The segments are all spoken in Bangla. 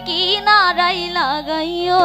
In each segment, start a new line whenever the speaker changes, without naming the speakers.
তোরে কি নারাই লাগাইও?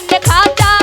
ব্যথা তুই